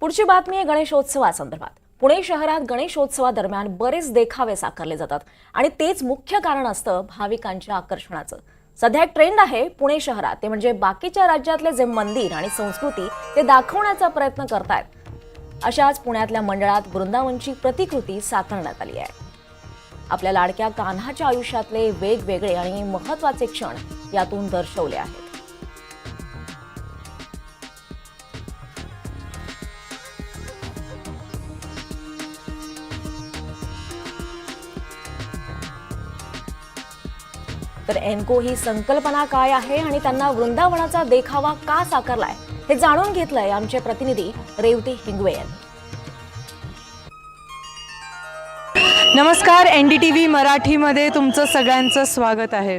पुढची बातमी आहे गणेशोत्सवासंदर्भात पुणे शहरात गणेशोत्सवादरम्यान बरेच देखावे साकारले जातात आणि तेच मुख्य कारण असतं भाविकांच्या आकर्षणाचं. सध्या एक ट्रेंड आहे पुणे शहरात ते म्हणजे बाकीच्या राज्यातले जे मंदिर आणि संस्कृती ते दाखवण्याचा प्रयत्न करतायत. अशाच पुण्यातल्या मंडळात वृंदावनची प्रतिकृती साकारण्यात आली आहे. आपल्या लाडक्या कान्हाच्या आयुष्यातले वेगवेगळे आणि महत्त्वाचे क्षण यातून दर्शवले आहेत. तर एनको ही संकल्पना काय आहे आणि त्यांना वृंदावनाचा देखावा का साकारलाय हे जाणून घेतलंय आमचे प्रतिनिधी रेवती हिंगवे यांनी नमस्कार एन डी टी व्ही मराठीमध्ये तुमचं सगळ्यांचं स्वागत आहे.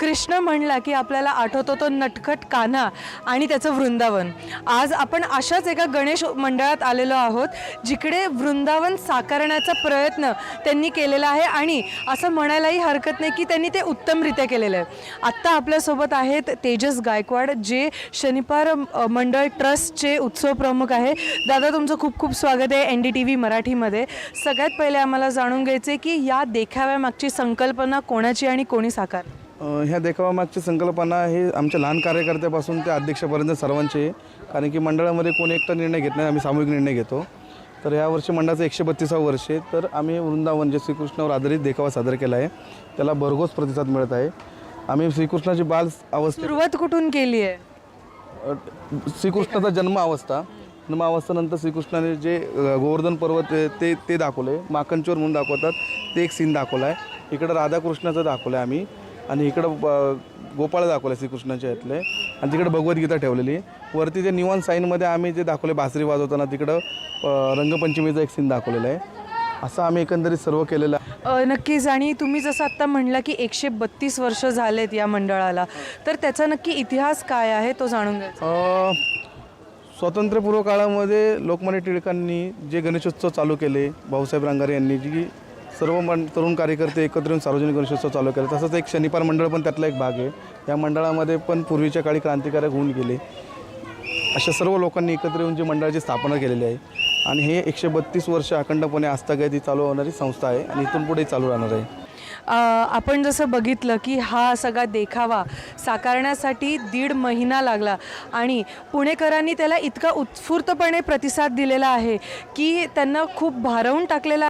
कृष्ण म्हणला की आपल्याला आठवतो तो नटखट कान्हा आणि त्याचं वृंदावन. आज आपण अशाच एका गणेश मंडळात आलेलो आहोत जिकडे वृंदावन साकारण्याचा प्रयत्न त्यांनी केलेला आहे आणि असं म्हणायलाही हरकत नाही की त्यांनी ते उत्तमरित्या केलेलं आहे. आत्ता आपल्यासोबत आहेत तेजस गायकवाड जे शनिपार मंडळ ट्रस्टचे उत्सव प्रमुख आहे. दादा तुमचं खूप खूप स्वागत आहे एन डी टी व्ही मराठीमध्ये. सगळ्यात पहिले आम्हाला जाणून घ्यायचं की या देखाव्यामागची संकल्पना कोणाची आणि कोणी साकार? ह्या देखावामागची संकल्पना हे आमच्या लहान कार्यकर्त्यापासून ते अध्यक्षापर्यंत सर्वांचे. कारण की मंडळामध्ये कोणी एकटा निर्णय घेत नाही आम्ही सामूहिक निर्णय घेतो. तर या वर्षी मंडळाचं एकशे बत्तीसावं वर्ष आहे. तर आम्ही वृंदावन जे श्रीकृष्णावर आधारित देखावा सादर केला आहे त्याला भरघोस प्रतिसाद मिळत आहे. आम्ही श्रीकृष्णाची बाल अवस्थे सुरुवात कुठून केली आहे? श्रीकृष्णाचा जन्म अवस्था. जन्म अवस्थेनंतर श्रीकृष्णाने जे गोवर्धन पर्वत आहे, ते ते दाखवले माखनचोर म्हणून दाखवतात. ते एक सीन दाखवला आहे इकडं राधाकृष्णाचं दाखवलं आहे आम्ही. आणि इकडं गोपाळ दाखवलं आहे श्रीकृष्णाच्या यातले आणि तिकडं भगवद्गीता ठेवलेली. आहे वरती ते निवान साईनमध्ये आम्ही जे दाखवले बासरी वाजवताना तिकडं रंगपंचमीचा एक सीन दाखवलेला आहे. असं आम्ही एकंदरीत सर्व केलेलं आहे. नक्कीच. आणि तुम्ही जसं आत्ता म्हणला की एकशे बत्तीस वर्ष झालेत या मंडळाला. तर त्याचा नक्की इतिहास काय आहे तो जाणून स्वातंत्र्यपूर्व काळामध्ये लोकमान्य टिळकांनी जे गणेशोत्सव चालू केले भाऊसाहेब रांगारे यांनी जी सर्व मं तरुण कार्यकर्ते एकत्र येऊन सार्वजनिक गणेशोत्सव चालू केले. तसंच एक शनिपार मंडळ पण त्यातला एक भाग आहे. या मंडळामध्ये पण पूर्वीच्या काळी क्रांतिकारक होऊन गेले. अशा सर्व लोकांनी एकत्र येऊन जी मंडळाची स्थापना केलेली आहे आणि हे एकशे बत्तीस वर्ष अखंडपणे आस्थागत चालू होणारी संस्था आहे आणि इथून पुढे चालू राहणार आहे. आपण जसं बघितलं की हा सगळा देखावा साकारण्यासाठी दीड महिना लागला आणि पुणेकरांनी त्याला इतका उत्स्फूर्तपणे प्रतिसाद दिलेला आहे की त्यांना खूप भारवून टाकलेला